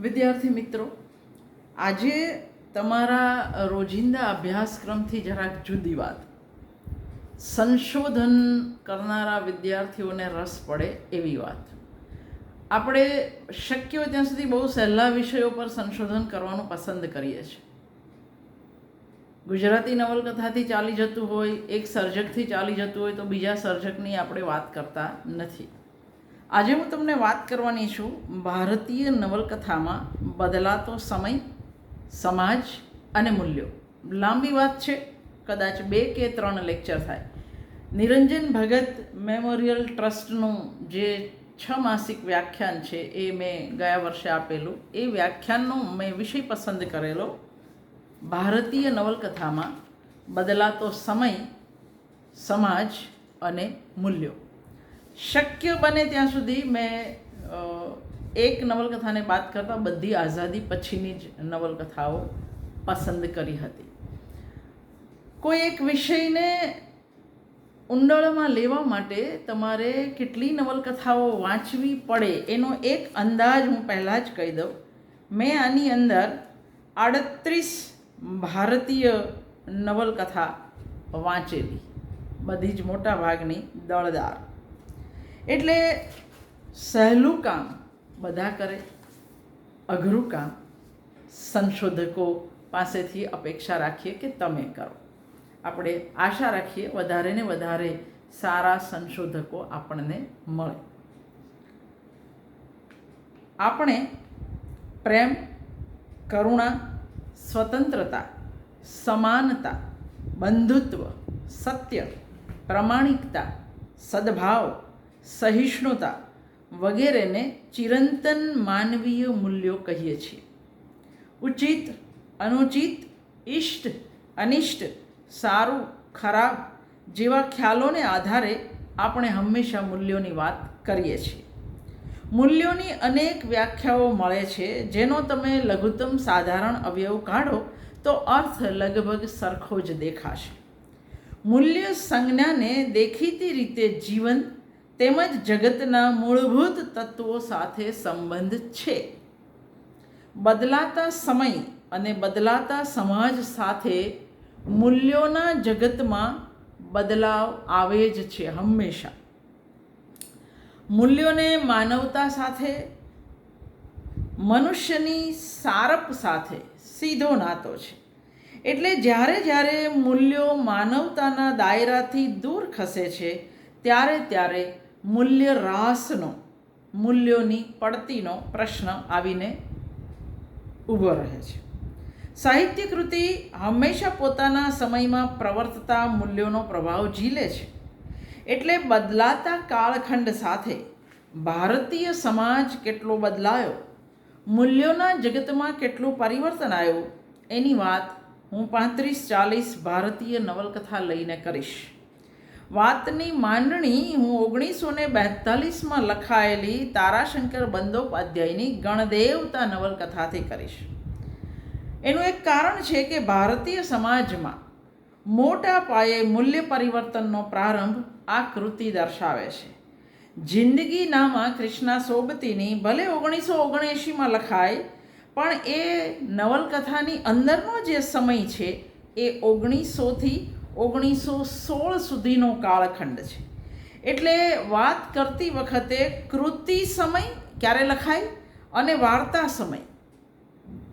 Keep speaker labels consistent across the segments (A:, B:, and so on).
A: વિદ્યાર્થી મિત્રો, આજે તમારા રોજિંદા અભ્યાસક્રમથી જરાક જુદી વાત. સંશોધન કરનારા વિદ્યાર્થીઓને રસ પડે એવી વાત. આપણે શક્ય હોય ત્યાં સુધી બહુ સહેલા વિષયો પર સંશોધન કરવાનું પસંદ કરીએ છીએ. ગુજરાતી નવલકથાથી ચાલી જતું હોય, એક સર્જકથી ચાલી જતું હોય તો બીજા સર્જકની આપણે વાત કરતા નથી. આજે હું તમને વાત કરવાની છું ભારતીય નવલકથામાં બદલાતો સમય, સમાજ અને મૂલ્યો. લાંબી વાત છે, કદાચ બે કે ત્રણ લેક્ચર થાય. નિરંજન ભગત મેમોરિયલ ટ્રસ્ટનું જે છ માસિક વ્યાખ્યાન છે એ મેં ગયા વર્ષે આપેલું, એ વ્યાખ્યાનનો મેં વિષય પસંદ કરેલો. ભારતીય નવલકથામાં બદલાતો સમય, સમાજ અને મૂલ્યો. શક્ય બને ત્યાં સુધી મેં એક નવલકથાને બાદ કરતાં બધી આઝાદી પછીની જ નવલકથાઓ પસંદ કરી હતી. કોઈ એક વિષયને ઊંડાણમાં લેવા માટે તમારે કેટલી નવલકથાઓ વાંચવી પડે એનો એક અંદાજ હું પહેલાં જ કહી દઉં. મેં આની અંદર આડત્રીસ ભારતીય નવલકથા વાંચેલી. બધી જ મોટા ભાગની દળદાર. એટલે સહેલું કામ બધા કરે, અઘરું કામ સંશોધકો પાસેથી અપેક્ષા રાખીએ કે તમે કરો. આપણે આશા રાખીએ વધારે ને વધારે સારા સંશોધકો આપણને મળે. આપણે પ્રેમ, કરુણા, સ્વતંત્રતા, સમાનતા, બંધુત્વ, સત્ય, પ્રમાણિકતા, સદભાવ સહિષ્ણુતા વગેરેને ચિરંતન માનવીય મૂલ્યો કહીએ છીએ. ઉચિત, અનુચિત ઇષ્ટ અનિષ્ટ, સારું, ખરાબ જેવા ખ્યાલોને આધારે આપણે હંમેશા મૂલ્યોની વાત કરીએ છીએ. મૂલ્યોની અનેક વ્યાખ્યાઓ મળે છે, જેનો તમે લઘુત્તમ સાધારણ અવયવ કાઢો તો અર્થ લગભગ સરખો જ દેખાશે. મૂલ્ય સંજ્ઞાને દેખીતી રીતે જીવન તેમજ જગતના મૂળભૂત તત્વો સાથે સંબંધ છે. બદલાતા સમય અને બદલાતા સમાજ સાથે મૂલ્યોના જગતમાં બદલાવ આવે જ છે હંમેશા. મૂલ્યોને માનવતા સાથે, મનુષ્યની સારપ સાથે સીધો નાતો છે. એટલે જ્યારે જ્યારે મૂલ્યો માનવતાના દાયરાથી દૂર ખસે છે, ત્યારે ત્યારે મૂલ્ય રાસનો મૂલ્યોની પડતીનો પ્રશ્ન આવીને ઊભો રહે છે. સાહિત્ય કૃતિ હંમેશા પોતાના સમયમાં પ્રવર્તતા મૂલ્યોનો પ્રભાવ ઝીલે છે. એટલે બદલાતા કાળખંડ સાથે ભારતીય સમાજ કેટલો બદલાયો, મૂલ્યોના જગતમાં કેટલું પરિવર્તન આવ્યું, એની વાત હું પાંત્રીસ ચાલીસ ભારતીય નવલકથા લઈને કરીશ. વાતની માંડણી હું ઓગણીસો ને બેતાલીસમાં લખાયેલી તારાશંકર બંદોપાધ્યાયની ગણદેવતા નવલકથાથી કરીશ. એનું એક કારણ છે કે ભારતીય સમાજમાં મોટા પાયે મૂલ્ય પરિવર્તનનો પ્રારંભ આ કૃતિ દર્શાવે છે. જિંદગી નામાં કૃષ્ણા સોબતીની ભલે ઓગણીસો ઓગણએંશીમાં લખાય, પણ એ નવલકથાની અંદરનો જે સમય છે એ ઓગણીસોથી ઓગણીસો સોળ સુધીનો કાળખંડ છે. એટલે વાત કરતી વખતે કૃતિ સમય ક્યારે લખાય અને વાર્તા સમય?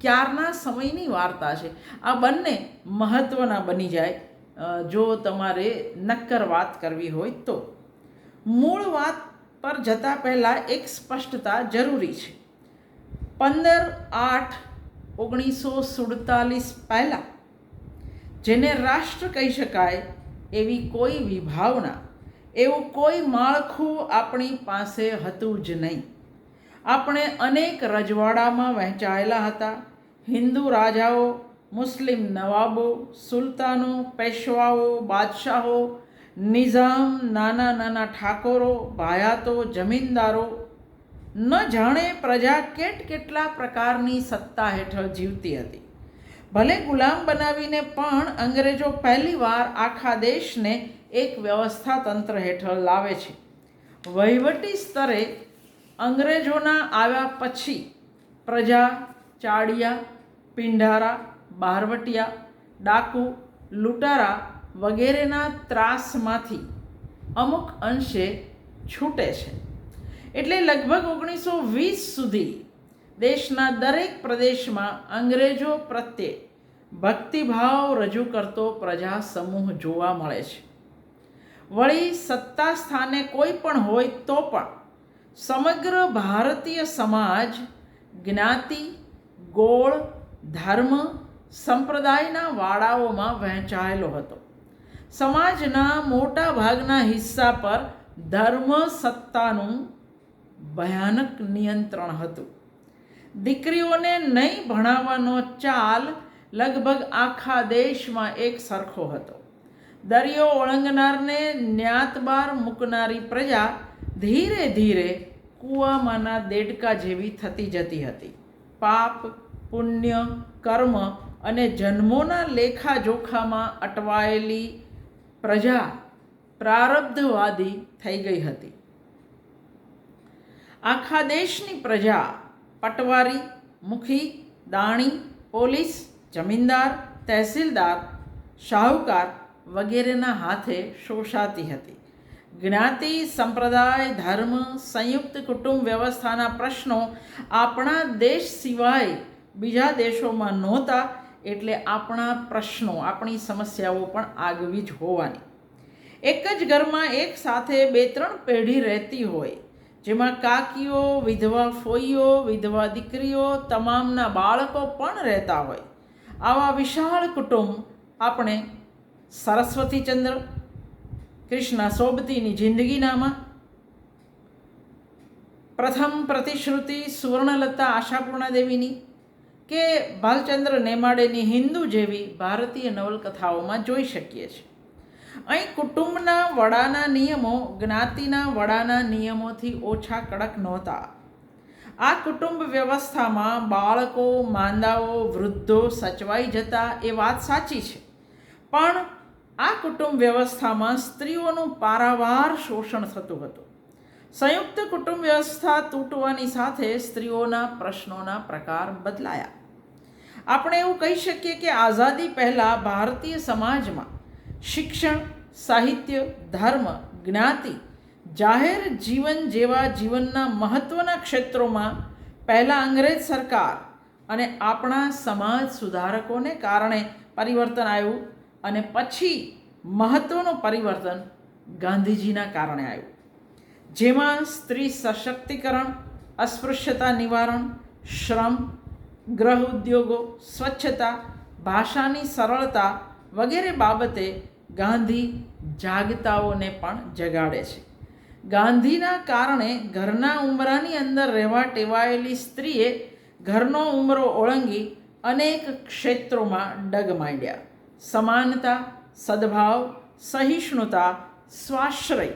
A: ક્યારના સમયની વાર્તા છે? આ બંને મહત્ત્વના બની જાય. જો તમારે નક્કર વાત કરવી હોય તો. મૂળ વાત પર જતાં પહેલાં એક સ્પષ્ટતા જરૂરી છે. પંદર આઠ ઓગણીસો સુડતાલીસ પહેલાં જેને રાષ્ટ્ર કહી શકાય એવી કોઈ વિભાવના, એવું કોઈ માળખું આપણી પાસે હતું જ નહીં. આપણે અનેક રજવાડામાં વહેંચાયેલા હતા. હિન્દુ રાજાઓ, મુસ્લિમ નવાબો, સુલતાનો, પેશવાઓ, બાદશાહો, નિઝામ, નાના નાના ઠાકોરો, ભાયાતો, જમીનદારો, ન જાણે પ્રજા કેટ કેટલા પ્રકારની સત્તા હેઠળ જીવતી હતી. ભલે ગુલામ બનાવીને પણ અંગ્રેજો પહેલીવાર આખા દેશને એક વ્યવસ્થા તંત્ર હેઠળ લાવે છે. વહીવટી સ્તરે અંગ્રેજોના આવ્યા પછી પ્રજા, ચાડિયા, પિંઢારા બહારવટિયા ડાકુ, લૂંટારા વગેરેના ત્રાસમાંથી અમુક અંશે છૂટે છે. એટલે લગભગ ઓગણીસો વીસ સુધી દેશના દરેક પ્રદેશમાં અંગ્રેજો પ્રત્યે ભક્તિભાવ રજૂ કરતો પ્રજા સમૂહ જોવા મળે છે. વળી સત્તા સ્થાને કોઈ પણ હોય તો પણ સમગ્ર ભારતીય સમાજ જ્ઞાતિ, ગોળ, ધર્મ, સંપ્રદાયના વાડાઓમાં વહેંચાયેલો હતો. સમાજના મોટા ભાગના હિસ્સા પર ધર્મ સત્તાનું ભયાનક નિયંત્રણ હતું. દીકરીઓને નહીં ભણાવવાનો ચાલ લગભગ આખા દેશમાં એક સરખો હતો. દરિયો ઓળંગનારને ન્યાતબાર મૂકનારી પ્રજા ધીરે ધીરે કૂવામાંના દેડકા જેવી થતી જતી હતી. પાપ, પુણ્ય, કર્મ અને જન્મોના લેખાજોખામાં અટવાયેલી પ્રજા પ્રારબ્ધવાદી થઈ ગઈ હતી. આખા દેશની પ્રજા પટવારી, મુખી, દાણી, પોલીસ જમીનદાર, તહેસીલદાર, શાહુકાર વગેરેના હાથે શોષાતી હતી. જ્ઞાતિ, સંપ્રદાય, ધર્મ, સંયુક્ત કુટુંબ વ્યવસ્થાના પ્રશ્નો આપણા દેશ સિવાય બીજા દેશોમાં નહોતા એટલે આપણા પ્રશ્નો, આપણી સમસ્યાઓ પણ આગવી જ હોવાની. એક જ ઘરમાં એક સાથે બે ત્રણ પેઢી રહેતી હોય, જેમાં કાકીઓ, વિધવા ફોઈઓ, વિધવા દીકરીઓ, તમામના બાળકો પણ રહેતા હોય. આવા વિશાળ કુટુંબ આપણે સરસ્વતીચંદ્ર કૃષ્ણ સોબતીની જિંદગીનામાં પ્રથમ પ્રતિશ્રુતિ સુવર્ણલતા આશાપૂર્ણા દેવીની કે ભાલચંદ્ર નેમાડેની હિન્દુ જેવી ભારતીય નવલકથાઓમાં જોઈ શકીએ છીએ. અહીં કુટુંબના વડાના નિયમો, જ્ઞાતિના વડાના નિયમોથી ઓછા કડક નહોતા. આ કુટુંબ વ્યવસ્થામાં બાળકો, માંદાઓ, વૃદ્ધો સચવાઈ જતા એ વાત સાચી છે. પણ આ કુટુંબ વ્યવસ્થામાં સ્ત્રીઓનું પારાવાર શોષણ થતું હતું. સંયુક્ત કુટુંબ વ્યવસ્થા તૂટવાની સાથે સ્ત્રીઓના પ્રશ્નોના પ્રકાર બદલાયા. આપણે એવું કહી શકીએ કે આઝાદી પહેલાં ભારતીય સમાજમાં શિક્ષણ, સાહિત્ય, ધર્મ, જ્ઞાતિ જાહેર જીવન જેવા જીવનના મહત્ત્વના ક્ષેત્રોમાં પહેલાં અંગ્રેજ સરકાર અને આપણા સમાજ સુધારકોને કારણે પરિવર્તન આવ્યું અને પછી મહત્ત્વનું પરિવર્તન ગાંધીજીના કારણે આવ્યું. જેમાં સ્ત્રી સશક્તિકરણ, અસ્પૃશ્યતા નિવારણ, શ્રમ, ગ્રહ ઉદ્યોગો, સ્વચ્છતા, ભાષાની સરળતા વગેરે બાબતે ગાંધી જાગતાઓને પણ જગાડે છે. ગાંધીના કારણે ઘરના ઉંબરાની અંદર રહેવા ટેવાયેલી સ્ત્રીએ ઘરનો ઉંબરો ઓળંગી અનેક ક્ષેત્રોમાં ડગ માંડ્યા સમાનતા, સદભાવ, સહિષ્ણુતા, સ્વાશ્રય,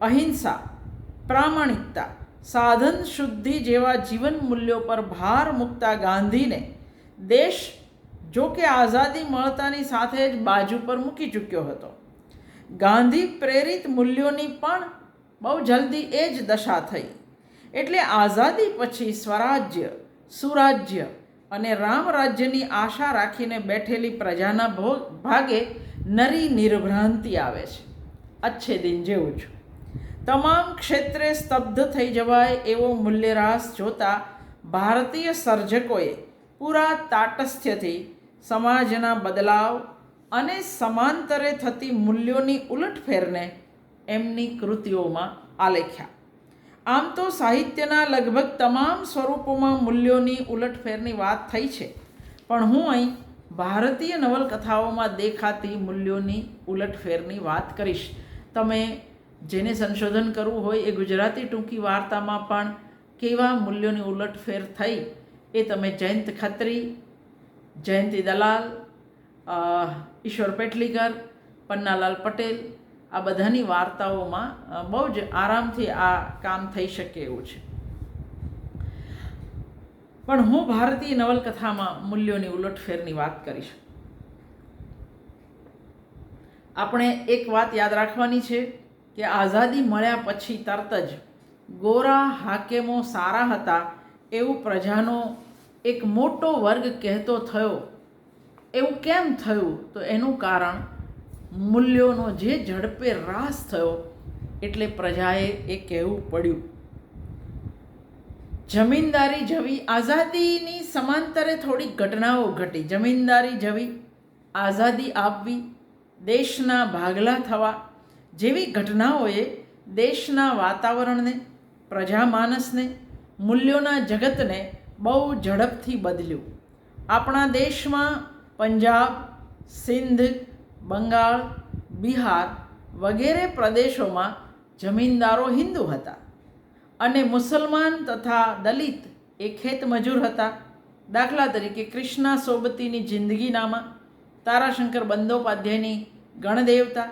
A: અહિંસા, પ્રામાણિકતા, સાધન શુદ્ધિ જેવા જીવન મૂલ્યો પર ભાર મૂકતા ગાંધીને દેશ જો કે આઝાદી મળતાની સાથે જ બાજુ પર મૂકી ચૂક્યો હતો. ગાંધી પ્રેરિત મૂલ્યોની પણ બહુ જલ્દી એ જ દશા થઈ. એટલે આઝાદી પછી સ્વરાજ્ય, સુરાજ્ય અને રામ રાજ્યની આશા રાખીને બેઠેલી પ્રજાના ભોગ ભાગે નરી નિર્ભ્રાંતિ આવે છે. અચ્છે દિન જેવું છું તમામ ક્ષેત્રે સ્તબ્ધ થઈ જવાય એવો મૂલ્યરાસ જોતા ભારતીય સર્જકોએ પૂરા તાટસ્થ્યથી સમાજના બદલાવ અને સમાંતરે થતી મૂલ્યોની ઉલટફેરને એમની કૃતિઓમાં આલેખ્યા. આમ તો સાહિત્યના લગભગ તમામ સ્વરૂપોમાં મૂલ્યોની ઉલટફેરની વાત થઈ છે. પણ હું અહીં ભારતીય નવલકથાઓમાં દેખાતી મૂલ્યોની ઉલટફેરની વાત કરીશ. તમે જેને સંશોધન કરવું હોય એ ગુજરાતી ટૂંકી વાર્તામાં પણ કેવા મૂલ્યોની ઉલટફેર થઈ એ તમે જયંત ખત્રી, જયંતી દલાલ ઈશ્વર પેટલીકર, પન્નાલાલ પટેલ આ બધાની વાર્તાઓમાં બહુ જ આરામથી આ કામ થઈ શકે એવું છે. પણ હું ભારતીય નવલકથામાં મૂલ્યોની ઉલટફેરની વાત કરીશ. આપણે એક વાત યાદ રાખવાની છે કે આઝાદી મળ્યા પછી તરત જ ગોરા, હાકેમો, સારા હતા એવું પ્રજાનો એક મોટો વર્ગ કહેતો થયો. એવું કેમ થયું? તો એનું કારણ મૂલ્યોનો જે ઝડપે રાસ થયો એટલે પ્રજાએ એ કહેવું પડ્યું. જમીનદારી જવી આઝાદીની સમાંતરે થોડી ઘટનાઓ ઘટી. જમીનદારી જવી, આઝાદી આપવી, દેશના ભાગલા થવા જેવી ઘટનાઓએ દેશના વાતાવરણને, પ્રજામાનસને, મૂલ્યોના જગતને બહુ ઝડપથી બદલ્યું. આપણા દેશમાં પંજાબ, સિંધ બંગાળ, બિહાર વગેરે પ્રદેશોમાં જમીનદારો હિન્દુ હતા અને મુસલમાન તથા દલિત એ ખેતમજૂર હતા. દાખલા તરીકે કૃષ્ણા સોબતીની જિંદગીનામાં તારાશંકર બંદોપાધ્યાયની ગણદેવતા,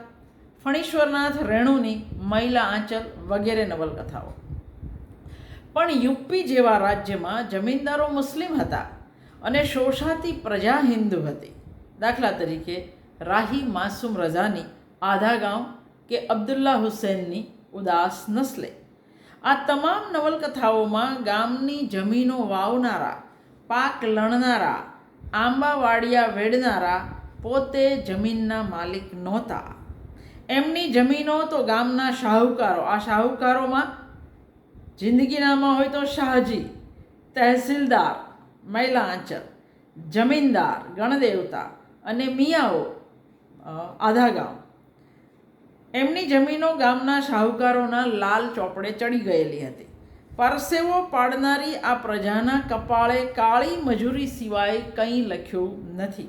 A: ફણીશ્વરનાથ રેણુની મહિલા આંચલ વગેરે નવલકથાઓ. પણ યુપી જેવા રાજ્યમાં જમીનદારો મુસ્લિમ હતા અને શોષાતી પ્રજા હિન્દુ હતી. દાખલા તરીકે રાહી માસુમ રઝાની આધા ગાંવ કે અબ્દુલ્લા હુસૈનની ઉદાસ નસ્લે. આ તમામ નવલકથાઓમાં ગામની જમીનો વાવનારા, પાક લણનારા આંબાવાડિયા વેડનારા પોતે જમીનના માલિક નહોતા. એમની જમીનો તો ગામના શાહુકારો, આ શાહુકારોમાં જિંદગીનામાં હોય તો શાહજી, તહેસીલદાર, મહિલા આંચલ, જમીનદાર, ગણદેવતા અને મિયાઓ આધા ગામ એમની જમીનો ગામના શાહુકારોના લાલ ચોપડે ચડી ગયેલી હતી. પરસેવો પાડનારી આ પ્રજાના કપાળે કાળી મજૂરી સિવાય કંઈ લખ્યું નથી.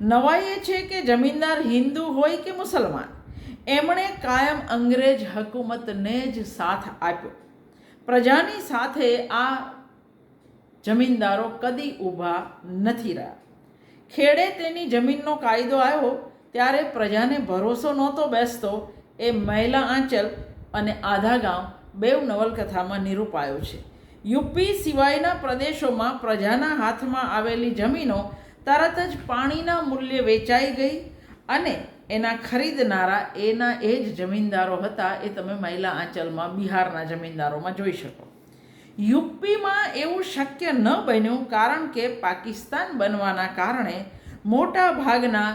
A: નવાઈ એ છે કે જમીનદાર હિન્દુ હોય કે મુસલમાન, એમણે કાયમ અંગ્રેજ હકુમતને જ સાથ આપ્યો. પ્રજાની સાથે આ જમીનદારો કદી ઊભા નથી રહ્યા. ખેડે તેની જમીનનો કાયદો આવ્યો ત્યારે પ્રજાને ભરોસો નહોતો બેસતો, એ મહિલા આંચલ અને આધા ગામ બેવ નવલકથામાં નિરૂપાયો છે. યુપી સિવાયના પ્રદેશોમાં પ્રજાના હાથમાં આવેલી જમીનો તરત જ પાણીના મૂલ્યે વેચાઈ ગઈ અને એના ખરીદનારા એના એ જ જમીનદારો હતા એ તમે મહિલા આંચલમાં બિહારના જમીનદારોમાં જોઈ શકો. યુપીમાં એવું શક્ય ન બન્યું કારણ કે પાકિસ્તાન બનવાના કારણે મોટા ભાગના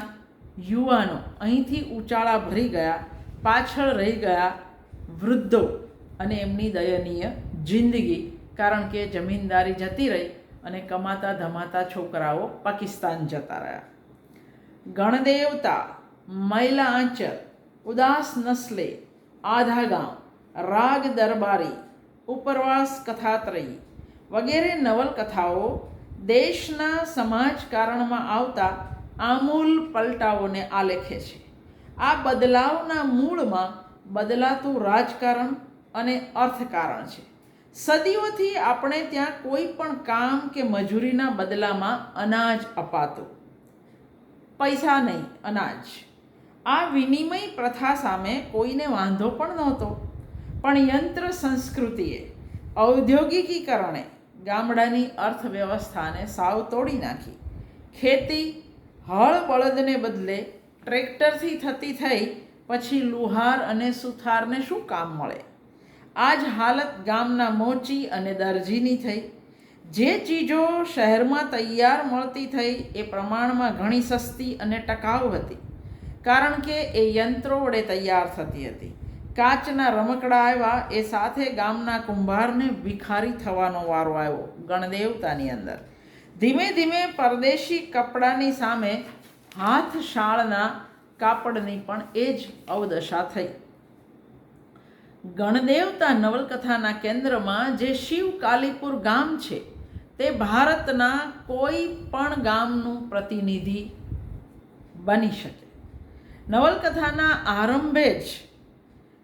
A: યુવાનો અહીંથી ઉચાળા ભરી ગયા, પાછળ રહી ગયા વૃદ્ધો અને એમની દયનીય જિંદગી. કારણ કે જમીનદારી જતી રહી અને કમાતા ધમાતા છોકરાઓ પાકિસ્તાન જતા રહ્યા. ગણદેવતા, મહિલા આંચલ ઉદાસ નસ્લે, આધા ગામ, રાગ દરબારી, ઉપરવાસ કથાત્રયી વગેરે નવલકથાઓ દેશના સમાજકારણમાં આવતા આમૂલ પલટાઓને આલેખે છે. આ બદલાવના મૂળમાં બદલાતું રાજકારણ અને અર્થકારણ છે. સદીઓથી આપણે ત્યાં કોઈ પણ કામ કે મજૂરીના બદલામાં અનાજ અપાતું. પૈસા નહીં, અનાજ. આ વિનિમય પ્રથા સામે કોઈને વાંધો પણ નહોતો. પણ યંત્ર સંસ્કૃતિએ ઔદ્યોગિકીકરણે ગામડાની અર્થવ્યવસ્થાને સાવ તોડી નાખી. ખેતી હળ બળદને બદલે ટ્રેક્ટરથી થતી થઈ પછી લુહાર અને સુથારને શું કામ મળે? આ જ હાલત ગામના મોચી અને દરજીની થઈ. જે ચીજો શહેરમાં તૈયાર મળતી થઈ એ પ્રમાણમાં ઘણી સસ્તી અને ટકાઉ હતી. કારણ કે એ યંત્રો વડે તૈયાર થતી હતી. કાચના રમકડા આવ્યા, એ સાથે ગામના કુંભારને ભિખારી થવાનો વારો આવ્યો ગણદેવતાની અંદર. ધીમે ધીમે પરદેશી કપડાની સામે હાથ શાળના કાપડની પણ એ જ અવદશા થઈ. ગણદેવતા નવલકથાના કેન્દ્રમાં જે શિવ કાલીપુર ગામ છે, તે ભારતના કોઈ પણ ગામનું પ્રતિનિધિ બની શકે. નવલકથાના આરંભે જ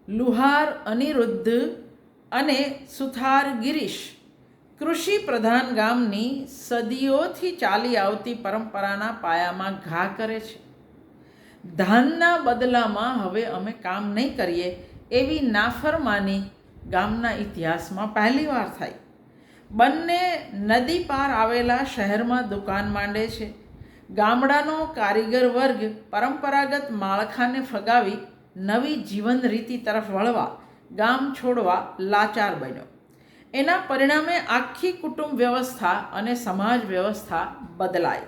A: લુહાર અનિરુદ્ધ અને સુથાર ગિરીશ કૃષિ પ્રધાન ગામની સદીઓથી ચાલી આવતી પરંપરાના પાયામાં ઘા કરે છે. ધાનના બદલામાં હવે અમે કામ નહીં કરીએ એવી નાફરમાની ગામના ઇતિહાસમાં પહેલીવાર થાય. બંને નદી પાર આવેલા શહેરમાં દુકાન માંડે છે. ગામડાનો કારીગર વર્ગ પરંપરાગત માળખાને ફગાવી નવી જીવન રીતિ તરફ વળવા, ગામ છોડવા લાચાર બન્યો. એના પરિણામે આખી કુટુંબ વ્યવસ્થા અને સમાજ વ્યવસ્થા બદલાય.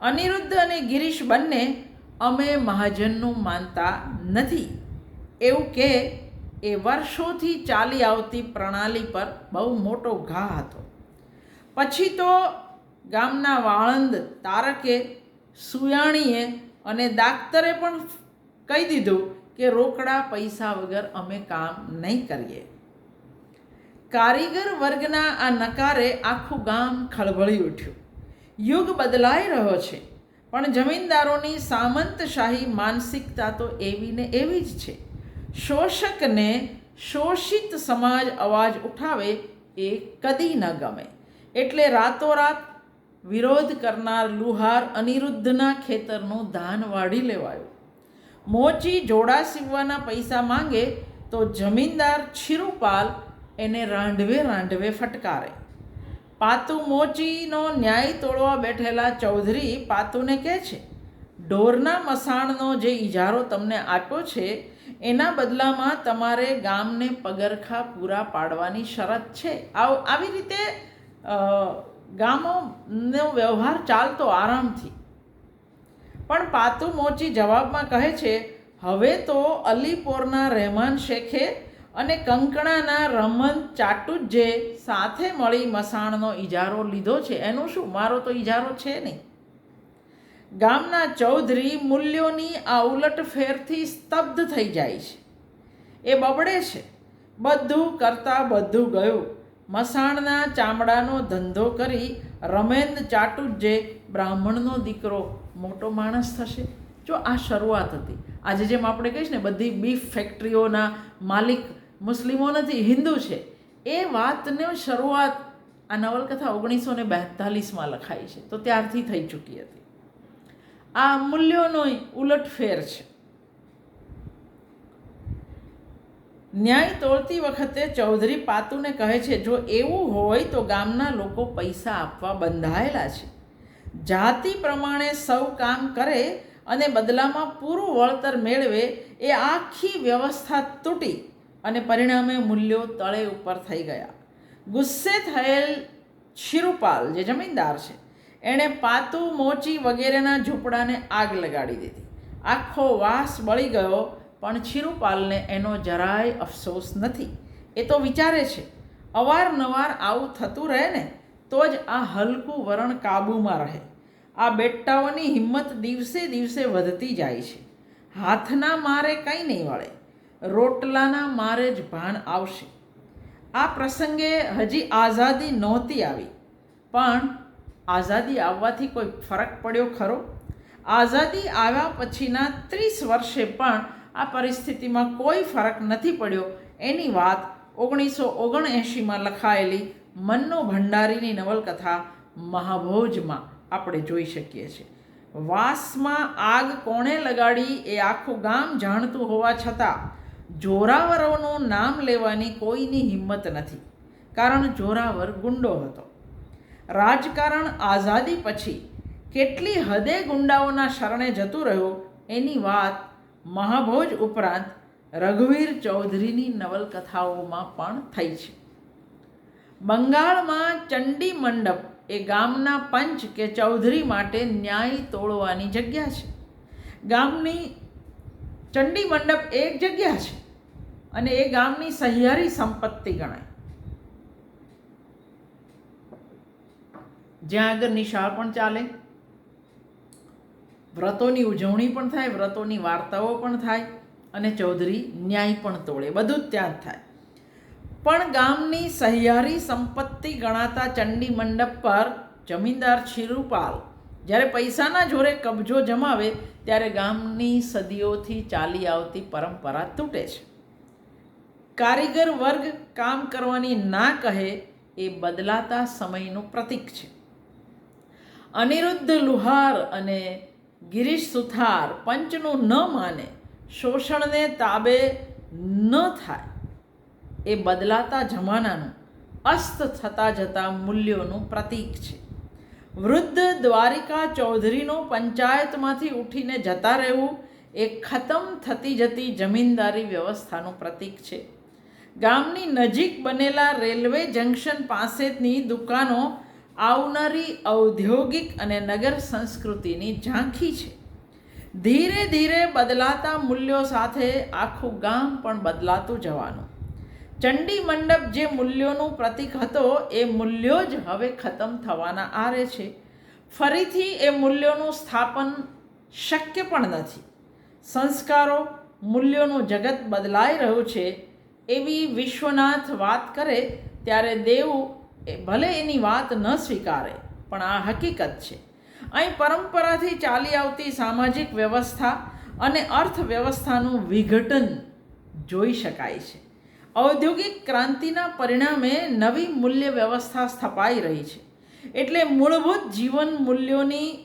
A: અનિરુદ્ધ અને ગિરીશ બંને અમે મહાજનનું માનતા નથી. એવું કે એ વર્ષોથી ચાલી આવતી પ્રણાલી પર બહુ મોટો ઘા હતો. પછી તો ગામના વાળંદ તારકે સુયાણીએ અને દાક્તરે પણ કહી દીધું કે રોકડા પૈસા વગર અમે કામ નહીં કરીએ. કારીગર વર્ગના આ નકારે આખું ગામ ખળભળી ઉઠ્યું. યુગ બદલાઈ રહ્યો છે, પણ જમીનદારોની સામંતશાહી માનસિકતા તો એવી ને એવી જ છે. શોષકને શોષિત સમાજ અવાજ ઉઠાવે એ કદી ન ગમે. એટલે રાતોરાત વિરોધ કરનાર લુહાર અનિરુદ્ધના ખેતરનું ધાન વાઢી લેવાયું. મોચી જોડા સીવવાના પૈસા માંગે તો જમીનદાર છીરુપાલ એને રાંઢવે રાંઢવે ફટકારે. પાતુ મોચીનો ન્યાય તોડવા બેઠેલા ચૌધરી પાતુને કહે છે, ઢોરના મસાણનો જે ઇજારો તમને આપ્યો છે, એના બદલામાં તમારે ગામને પગરખા પૂરા પાડવાની શરત છે. આવ, આવી રીતે ગામોનો વ્યવહાર ચાલતો આરામથી. પણ પાતુ મોચી જવાબમાં કહે છે, હવે તો અલીપોરના રહેમાન શેખે અને કંકણાના રમન ચાટુજ્જે સાથે મળી મસાણનો ઇજારો લીધો છે. એનું શું? મારો તો ઇજારો છે નહીં. ગામના ચૌધરી મૂલ્યોની આ ઉલટફેરથી સ્તબ્ધ થઈ જાય છે. એ બબડે છે. બધું કરતાં બધું ગયું. મસાણના ચામડાનો ધંધો કરી રમેન્દ્ર ચાટુજ્જે બ્રાહ્મણનો દીકરો મોટો માણસ થશે. જો આ શરૂઆત હતી. આજે જેમ આપણે કહીશ ને, બધી બીફ ફેક્ટરીઓના માલિક મુસ્લિમો નથી હિન્દુ છે. એ વાતને શરૂઆત આ નવલકથા ઓગણીસો ને બેતાલીસમાં લખાઈ છે. તો ત્યારથી થઈ ચૂકી હતી. આ મૂલ્યોનો ઉલટફેર છે. ન્યાય તોડતી વખતે ચૌધરી પાતુને કહે છે, જો એવું હોય તો ગામના લોકો પૈસા આપવા બંધાયેલા છે. જાતિ પ્રમાણે સૌ કામ કરે અને બદલામાં પૂરું વળતર મેળવે, એ આખી વ્યવસ્થા તૂટી અને પરિણામે મૂલ્યો તળે ઉપર થઈ ગયા. ગુસ્સે થયેલ શિરુપાલ, જે જમીનદાર છે, એણે પાતુ મોચી વગેરેના ઝૂંપડાને આગ લગાડી દીધી. આખો વાસ બળી ગયો, પણ છીરુપાલને એનો જરાય અફસોસ નથી. એ તો વિચારે છે, અવારનવાર આવું થતું રહે ને, તો જ આ હલકું વરણ કાબૂમાં રહે. આ બેટ્ટાઓની હિંમત દિવસે દિવસે વધતી જાય છે. હાથના મારે કંઈ નહીં વળે. રોટલાના મારે જ ભાન આવશે. આ પ્રસંગે હજી આઝાદી નહોતી આવી. પણ આઝાદી આવવાથી કોઈ ફરક પડ્યો ખરો? આઝાદી આવ્યા પછીના ત્રીસ વર્ષે પણ આ પરિસ્થિતિમાં કોઈ ફરક નથી પડ્યો. એની વાત ઓગણીસો ઓગણએંશીમાં લખાયેલી મન્નો ભંડારીની નવલકથા મહાભોજમાં આપણે જોઈ શકીએ છીએ. વાસમાં આગ કોણે લગાડી એ આખું ગામ જાણતું હોવા છતાં જોરાવરોનું નામ લેવાની કોઈની હિંમત નથી. કારણ જોરાવર ગુંડો હતો. રાજકારણ આઝાદી પછી કેટલી હદે ગુંડાઓના શરણે જતું રહ્યું, એની વાત મહાભોજ ઉપરાંત રઘુવીર ચૌધરીની નવલકથાઓમાં પણ થઈ છે. બંગાળમાં ચંડી મંડપ એ ગામના પંચ કે ચૌધરી માટે ન્યાય તોડવાની જગ્યા છે. ગામની ચંડી મંડપ એક જગ્યા છે. અને એ ગામની સહિયારી સંપત્તિ ગણાય. જ્યાં આગળ નિશાળ પણ ચાલે, વ્રતોની ઉજવણી પણ થાય, વ્રતોની વાર્તાઓ પણ થાય, અને ચૌધરી ન્યાય પણ તોડે, બધું જ ત્યાં જ થાય. પણ ગામની સહિયારી સંપત્તિ ગણાતા ચંડી મંડપ પર જમીનદાર છીરુપાલ જ્યારે પૈસાના જોરે કબજો જમાવે, ત્યારે ગામની સદીઓથી ચાલી આવતી પરંપરા તૂટે છે. કારીગર વર્ગ કામ કરવાની ના કહે એ બદલાતા સમયનું પ્રતીક છે. અનિરુદ્ધ લુહાર અને ગિરીશ સુથાર પંચનું ન માને, શોષણને તાબે ન થાય, એ બદલાતા જમાનાનું અસ્ત થતા જતા મૂલ્યોનું પ્રતીક છે. વૃદ્ધ દ્વારિકા ચૌધરીનું પંચાયતમાંથી ઉઠીને જતા રહેવું એ ખતમ થતી જતી જમીનદારી વ્યવસ્થાનું પ્રતીક છે. ગામની નજીક બનેલા રેલવે જંકશન પાસેની દુકાનો આવનારી ઔદ્યોગિક અને નગર સંસ્કૃતિની ઝાંખી છે. ધીરે ધીરે બદલાતા મૂલ્યો સાથે આખું ગામ પણ બદલાતું જવાનું. ચંડી મંડપ જે મૂલ્યોનું પ્રતીક હતો, એ મૂલ્યો જ હવે ખતમ થવાના આરે છે. ફરીથી એ મૂલ્યોનું સ્થાપન શક્ય પણ નથી. સંસ્કારો, મૂલ્યોનું જગત બદલાઈ રહ્યું છે. એવી વિશ્વનાથ વાત કરે, ત્યારે દેવ ભલે એની વાત ન સ્વીકારે, પણ આ હકીકત છે. અહીં પરંપરાથી ચાલી આવતી સામાજિક વ્યવસ્થા અને અર્થવ્યવસ્થાનું વિઘટન જોઈ શકાય છે. ઔદ્યોગિક ક્રાંતિના પરિણામે નવી મૂલ્ય વ્યવસ્થા સ્થપાઈ રહી છે. એટલે મૂળભૂત જીવન મૂલ્યોની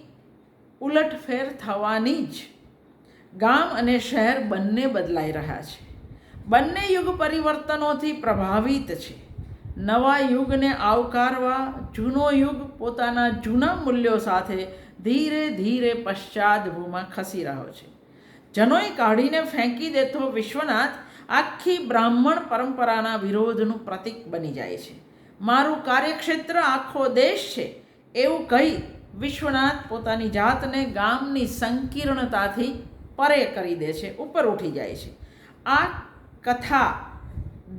A: ઉલટફેર થવાની જ ગામ અને શહેર બંને બદલાઈ રહ્યા છે. બંને યુગ પરિવર્તનોથી પ્રભાવિત છે. નવા યુગને આવકારવા જૂનો યુગ પોતાના જૂના મૂલ્યો સાથે ધીરે ધીરે પશ્ચાદભૂમાં ખસી રહ્યો છે. જનોઈ કાઢીને ફેંકી દેતો વિશ્વનાથ આખી બ્રાહ્મણ પરંપરાના વિરોધનું પ્રતીક બની જાય છે. મારું કાર્યક્ષેત્ર આખો દેશ છે. એવું કહી વિશ્વનાથ પોતાની જાતને ગામની સંકીર્ણતાથી પરે કરી દે છે, ઉપર ઉઠી જાય છે. આ કથા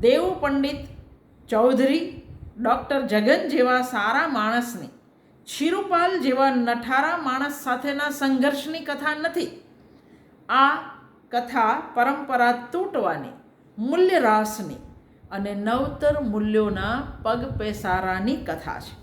A: દેવ પંડિત ચૌધરી ડૉક્ટર જગન જેવા સારા માણસની, શિરુપાલ જેવા નઠારા માણસ સાથેના સંઘર્ષની કથા નથી. આ કથા પરંપરા તૂટવાની મૂલ્યરાસની અને નવતર મૂલ્યોના પગ પેસારાની કથા છે.